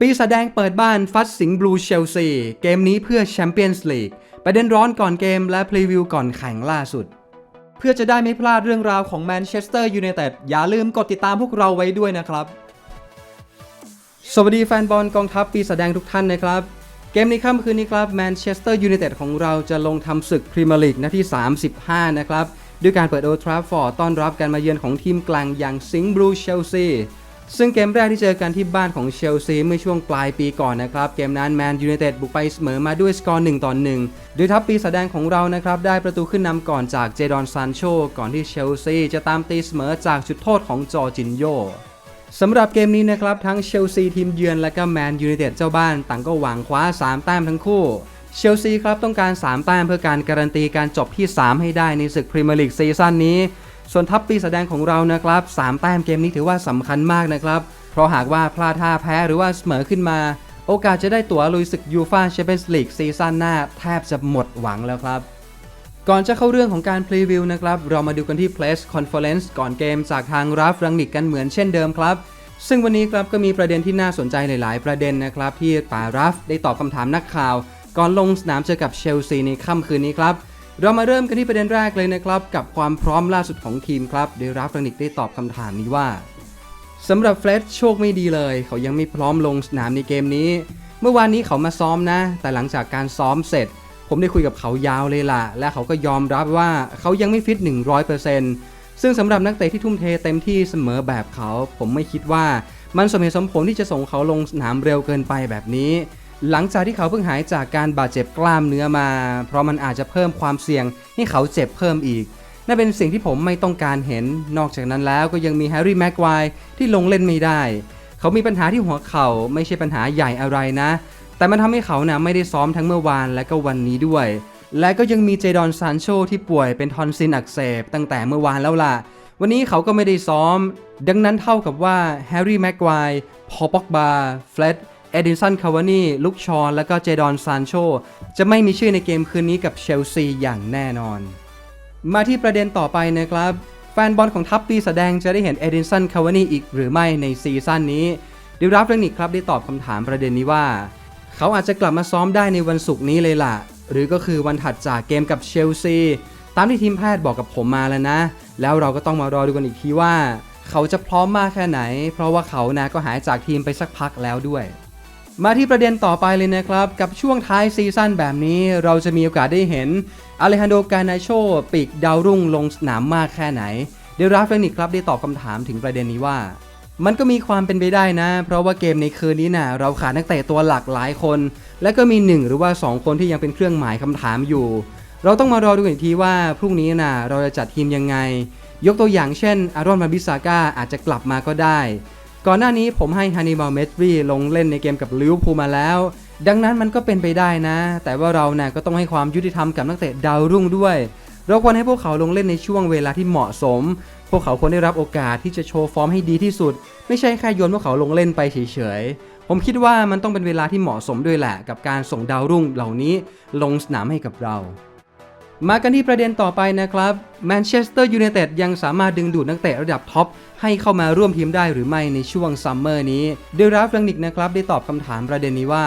ปีศาจแดงเปิดบ้านฟัดสิงห์บลูเชลซี เกมนี้เพื่อแชมเปี้ยนส์ลีกประเด็นร้อนก่อนเกมและพรีวิวก่อนแข่งล่าสุด เพื่อจะได้ไม่พลาดเรื่องราวของแมนเชสเตอร์ยูไนเต็ดอย่าลืมกดติดตามพวกเราไว้ด้วยนะครับ สวัสดีแฟนบอลกองทัพปีศาจแดงทุกท่านนะครับ เกมในค่ำคืนนี้ครับแมนเชสเตอร์ยูไนเต็ดของเราจะลงทำศึกพรีเมียร์ลีกนัดที่ 35 นะครับ ด้วยการเปิดโอทราฟฟอร์ดต้อนรับการมาเยือนของทีมกลางอย่างสิงห์บลูเชลซี ซึ่งเกมแรกที่เจอกันที่บ้านของเชลซีเมื่อช่วงปลายปีก่อนนะครับ เกมนั้นแมนยูไนเต็ดบุกไปเสมอมาด้วยสกอร์1ต่อ1โดยทัพปีศาจแดงของเรานะครับ ได้ประตูขึ้นนำก่อนจากเจดอนซานโชก่อนที่เชลซีจะตามตีเสมอจากจุดโทษของจอร์จินโยสำหรับเกมนี้นะครับ ทั้งเชลซีทีมเยือนและก็แมนยูไนเต็ดเจ้าบ้านต่างก็หวังคว้า 3 แต้มทั้งคู่เชลซีครับต้องการ 3 แต้มเพื่อการการันตีการจบที่ 3 ให้ได้ในศึกพรีเมียร์ลีกซีซั่นนี้ ส่วนทัพปีแสดงของเรานะครับ3แต้มเกมนี้ถือว่าสำคัญมากนะครับ เพราะหากว่าพลาดท่าแพ้หรือว่าเสมอขึ้นมา โอกาสจะได้ตั๋วลุยศึกยูฟาแชมเปี้ยนส์ลีกซีซั่นหน้าแทบจะหมดหวังแล้วครับ ก่อนจะเข้าเรื่องของการพรีวิวนะครับ เรามาดูกันที่ Press Conference ก่อนเกมจากทางราฟรังนิกกันเหมือนเช่นเดิมครับ ซึ่งวันนี้ครับก็มีประเด็นที่น่าสนใจหลาย ๆ ประเด็นนะครับที่ป่าราฟได้ตอบคำถามนักข่าว ก่อนลงสนามเจอกับเชลซีในค่ำคืนนี้ครับ เรามาเริ่มกันที่ประเด็นแรกเลยนะครับ กับความพร้อมล่าสุดของทีมครับโดยราฟรังนิกได้ตอบคำถามนี้ว่าสำหรับเฟรดโชคไม่ดีเลย เขายังไม่พร้อมลงสนามในเกมนี้ เมื่อวานนี้เขามาซ้อมนะ แต่หลังจากการซ้อมเสร็จ ผมได้คุยกับเขายาวเลยล่ะ และเขาก็ยอมรับว่าเขายังไม่ฟิต 100%ซึ่งสำหรับนักเตะที่ทุ่มเทเต็มที่เสมอแบบเขา ผมไม่คิดว่ามันสมเหตุสมผลที่จะส่งเขาลงสนามเร็วเกินไปแบบนี้ หลังจากที่เขาเพิ่งหายจากการบาดเจ็บกล้ามเนื้อมา เพราะมันอาจจะเพิ่มความเสี่ยงให้เขาเจ็บเพิ่มอีกนั่นเป็นสิ่งที่ผมไม่ต้องการเห็น นอกจากนั้นแล้วก็ยังมีแฮร์รี่แม็กควายที่ลงเล่นไม่ได้ เขามีปัญหาที่หัวเข่าไม่ใช่ปัญหาใหญ่อะไรนะ แต่มันทำให้เขานะ่ไม่ได้ซ้อมทั้งเมื่อวานและก็วันนี้ด้วย และก็ยังมีเจดอนซานโชที่ป่วยเป็นทอนซิลอักเสบตั้งแต่เมื่อวานแล้วล่ะ วันนี้เขาก็ไม่ได้ซ้อม ดังนั้นเท่ากับว่าแฮร์รี่แม็กควายพอป็อกบาเฟลด เอดินสันคาวานี่ลุกชอน และก็เจดอนซานโชจะไม่มีชื่อในเกมคืนนี้กับเชลซีอย่างแน่นอน มาที่ประเด็นต่อไปนะครับ แฟนบอลของทัพปีแสดงจะได้เห็นเอดินสันคาวานี่อีกหรือไม่ในซีซั่นนี้ดิรับเรนิกครับได้ตอบคำถามประเด็นนี้ว่า เขาอาจจะกลับมาซ้อมได้ในวันศุกร์นี้เลยล่ะ หรือก็คือวันถัดจากเกมกับเชลซีตามที่ทีมแพทย์บอกกับผมมาแล้วนะ แล้วเราก็ต้องมารอดูกันอีกทีว่า เขาจะพร้อมมากแค่ไหน เพราะว่าเขานะก็หายจากทีมไปสักพักแล้วด้วย มาที่ประเด็นต่อไปเลยนะครับ กับช่วงท้ายซีซั่นแบบนี้เราจะมีโอกาสได้เห็นอเลฮันโดกานาโชปีกดาวรุ่งลงสนามมากแค่ไหนเดยวราฟเฟนิกครับได้ตอบคำถามถึงประเด็นนี้ว่า มันก็มีความเป็นไปได้นะ เพราะว่าเกมในคืนนี้นะ่ะเราขาดนักเตะตัวหลักหลายคน และก็มี 1 หรือว่า 2 คนที่ยังเป็นเครื่องหมายคำถามอยู่ เราต้องมารอดูอีกทีว่าพรุ่งนี้นะ่ะเราจะจัดทีมยังไง ยกตัวอย่างเช่น อารอนมาบิซาก้าอาจจะกลับมาก็ได้ ก่อนหน้านี้ผมให้ฮานิบาลเมตรีลงเล่นในเกมกับลิเวอร์พูลมาแล้ว ดังนั้นมันก็เป็นไปได้นะ แต่ว่าเรานะ่ะก็ต้องให้ความยุติธรรมกับนักเตะดาวรุ่งด้วย เราควรให้พวกเขาลงเล่นในช่วงเวลาที่เหมาะสม พวกเขาควรได้รับโอกาสที่จะโชว์ฟอร์มให้ดีที่สุด ไม่ใช่แค่โยนพวกเขาลงเล่นไปเฉยๆ ผมคิดว่ามันต้องเป็นเวลาที่เหมาะสมด้วยแหละ กับการส่งดาวรุ่งเหล่านี้ลงสนามให้กับเรา มากันที่ประเด็นต่อไปนะครับแมนเชสเตอร์ยูไนเต็ดยังสามารถดึงดูดนักเตะระดับท็อปให้เข้ามาร่วมทีมได้หรือไม่ในช่วงซัมเมอร์นี้เดราฟลังนิกนะครับได้ตอบคำถามประเด็นนี้ว่า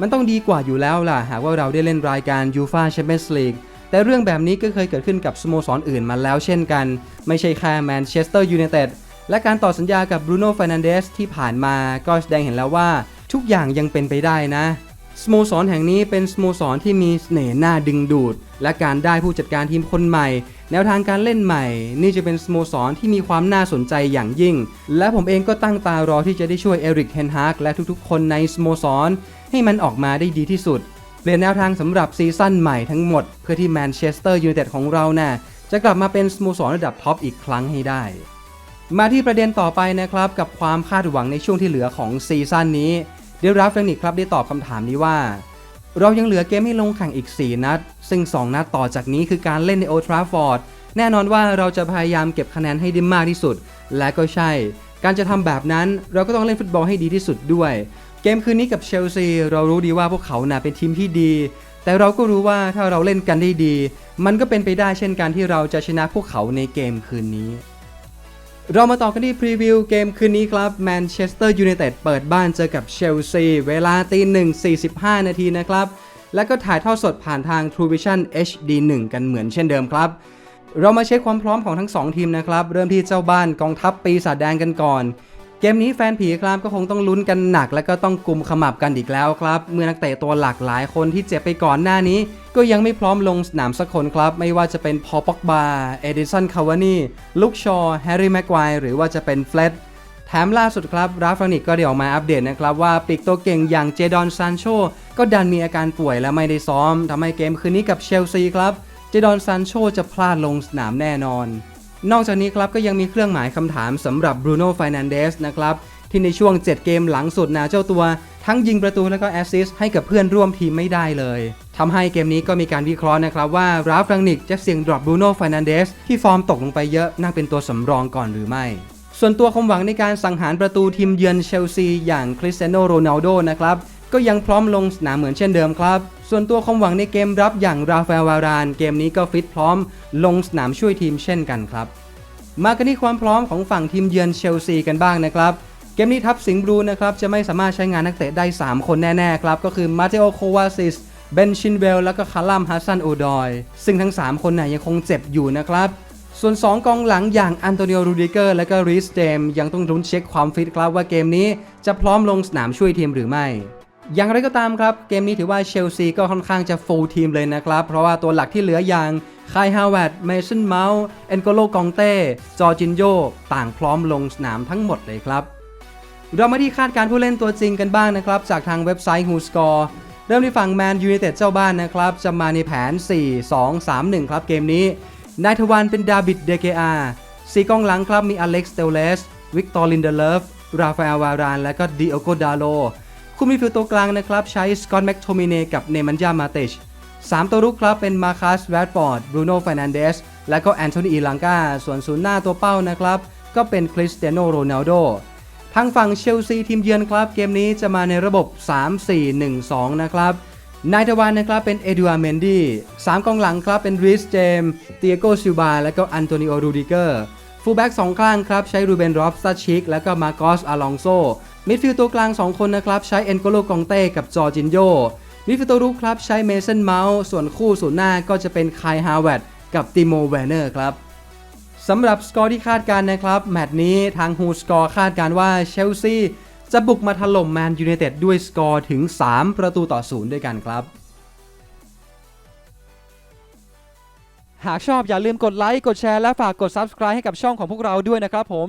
มันต้องดีกว่าอยู่แล้วล่ะ หากว่าเราได้เล่นรายการยูฟาแชมเปี้ยนส์ลีกแต่เรื่องแบบนี้ก็เคยเกิดขึ้นกับสโมสรอื่นมาแล้วเช่นกัน ไม่ใช่แค่แมนเชสเตอร์ยูไนเต็ดและการต่อสัญญากับบรูโน่ฟ r นันเดสที่ผ่านมาก็แสดงเห็นแล้วว่าทุกอย่างยังเป็นไปได้นะ สโมสรแห่งนี้เป็นสโมสรที่มีเสน่ห์น่าดึงดูด และการได้ผู้จัดการทีมคนใหม่ แนวทางการเล่นใหม่ นี่จะเป็นสโมสรที่มีความน่าสนใจอย่างยิ่ง และผมเองก็ตั้งตารอที่จะได้ช่วยเอริกเทนฮากและทุกๆ คนในสโมสร ให้มันออกมาได้ดีที่สุดเปลี่ยนแนวทางสำหรับซีซั่นใหม่ทั้งหมด เพื่อที่แมนเชสเตอร์ยูไนเต็ดของเราน่ะจะกลับมาเป็นสโมสรระดับท็อปอีกครั้งให้ได้ มาที่ประเด็นต่อไปนะครับกับความคาดหวังในช่วงที่เหลือของซีซั่นนี้ เดราฟเฟนิกครับได้ตอบคำถามนี้ว่า เรายังเหลือเกมให้ลงแข่งอีก 4 นัด ซึ่ง 2 นัดต่อจากนี้คือการเล่นในโอทราฟอร์ดแน่นอนว่าเราจะพยายามเก็บคะแนนให้ได้มากที่สุด และก็ใช่ การจะทำแบบนั้นเราก็ต้องเล่นฟุตบอลให้ดีที่สุดด้วย เกมคืนนี้กับเชลซีเรารู้ดีว่าพวกเขาน่ะเป็นทีมที่ดี แต่เราก็รู้ว่าถ้าเราเล่นกันได้ดี มันก็เป็นไปได้เช่นกันที่เราจะชนะพวกเขาในเกมคืนนี้ เรามาต่อกันที่พรีวิวเกมคืนนี้ครับแมนเชสเตอร์ยูไนเต็ดเปิดบ้านเจอกับเชลซีเวลาตีหนึ่ง45 นาทีนะครับ และก็ถ่ายทอดสดผ่านทาง True Vision HD 1 กันเหมือนเช่นเดิมครับ เรามาเช็คความพร้อมของทั้ง 2 ทีมนะครับ เริ่มที่เจ้าบ้านกองทัพปีศาจแดงกันก่อน กมนี้แฟนผีครับก็คงต้องลุ้นกันหนัก และก็ต้องกลุ่มขมับกันอีกแล้วครับ เมื่อนักเตะตัวหลากหลายคนที่เจ็บไปก่อนหน้านี้ ก็ยังไม่พร้อมลงสนามสักคนครับ ไม่ว่าจะเป็นพอป็อกบาเอดิสันคาวานีลุคชอร์แฮร์รี่แม็กควายหรือว่าจะเป็นเฟลดแถมล่าสุดครับราฟานิกก็ได้ออกมาอัปเดตนะครับว่าปีกตัวเก่งอย่างเจดอนซานโชก็ดันมีอาการป่วยและไม่ได้ซ้อมทำให้เกมคืนนี้กับเชลซีครับ เจดอนซานโชจะพลาดลงสนามแน่นอน นอกจากนี้ครับก็ยังมีเครื่องหมายคำถามสำหรับบรูโน่ไฟนันเดสนะครับที่ในช่วง 7 เกมหลังสุดนะเจ้าตัว ทั้งยิงประตูและก็แอสซิสต์ให้กับเพื่อนร่วมทีมไม่ได้เลยทำให้เกมนี้ก็มีการวิเคราะห์นะครับว่าราฟรังนิกจะเสี่ยงดรอปบรูโน่ไฟนันเดสที่ฟอร์มตกลงไปเยอะน่าเป็นตัวสำรองก่อนหรือไม่ ส่วนตัวความหวังในการสังหารประตูทีมเยือนเชลซีอย่างคริสเตียโนโรนัลโดนะครับ ก็ยังพร้อมลงสนามเหมือนเช่นเดิมครับ ส่วนตัวความหวังในเกมรับอย่างราฟาเอลวาราน เกมนี้ก็ฟิตพร้อมลงสนามช่วยทีมเช่นกันครับ มากันที่ความพร้อมของฝั่งทีมเยือนเชลซีกันบ้างนะครับ เกมนี้ทัพสิงห์บลูนะครับจะไม่สามารถใช้งานนักเตะได้ 3 คนแน่ๆครับ ก็คือมาเตโอโควาซิสเบนชินเวลแล้วก็คาลัมฮัสซันโอดอย ซึ่งทั้ง 3 คนน่ยยังคงเจ็บอยู่นะครับส่วน 2 กองหลังอย่างอันโตนิโอรูดิเกอร์และก็รีสเดมยังต้องลุ้นเช็คความฟิตครับว่าเกมนี้จะพร้อมลงสนามช่วยทีมหรือไม่ อย่างไรก็ตามครับ เกมนี้ถือว่าเชลซีก็ค่อนข้างจะฟูลทีมเลยนะครับ เพราะว่าตัวหลักที่เหลืออย่างคายฮาวเวร์ดเมสันเมาส์เอนโกโลกองเต้ จอจินโยต่างพร้อมลงสนามทั้งหมดเลยครับ เรามาที่คาดการ์ผู้เล่นตัวจริงกันบ้างนะครับ จากทางเว็บไซต์ Who Score เริ่มที่ฝั่งแมนยู i นเต็ดเจ้าบ้านนะครับ จะมาในแผน 4-2-3-1 ครับเกมนี้นายทวารเป็นดาบิดเดเกอาสีกองหลังครับมีอเล็กซ์เตลเลสวิกตอร์ลินเดเลฟราฟาเอลวารานและก็ดิโอโกดาโล คู่มีฟิลตัวกลางนะครับใช้สกอตแม็กโทมิเนกับเนมันยามาเตชสามตัวรุกครับเป็นมาคัสแรดฟอร์ดบรูโน่ฟ r นันเดสและก็แอนโทนีอีลังกาส่วนศูนย์หน้าตัวเป้านะครับ ก็เป็นคริสเตียโนโรนัลโดทางฝั่งเชลซีทีมเยือนครับ เกมนี้จะมาในระบบ 3-4-1-2 นะครับนายทวารนะครับเป็นเอดูอาร์เมนดี้สามกองหลังครับเป็นริสเจมเตียโกซิลบาและก็อันโตนิโอรูดิเกอร์ ฟูลแบ็กสองข้างครับ ใช้รูเบนรอบสตาชิก และก็มาโกสอาลองโซ มิดฟิลด์ตัวกลาง 2 คนนะครับ ใช้เอ็นโกโลกองเต้กับจอร์จินโยมิดฟิลด์ตัวรุกครับใช้เมสันเมาส์ส่วนคู่ศูนย์หน้าก็จะเป็นคายฮาวเวร์ดกับติโมแวนเนอร์ครับสำหรับสกอร์ที่คาดการณ์นะครับ แมตช์นี้ทางฮูสกอร์คาดการณ์ว่าเชลซีจะบุกมาถล่มแมนยูไนเต็ดด้วยสกอร์ถึง 3 ประตูต่อศูนย์ด้วยกันครับ หากชอบอย่าลืมกดไลค์ กดแชร์ และฝากกด Subscribe ให้กับช่องของพวกเราด้วยนะครับผม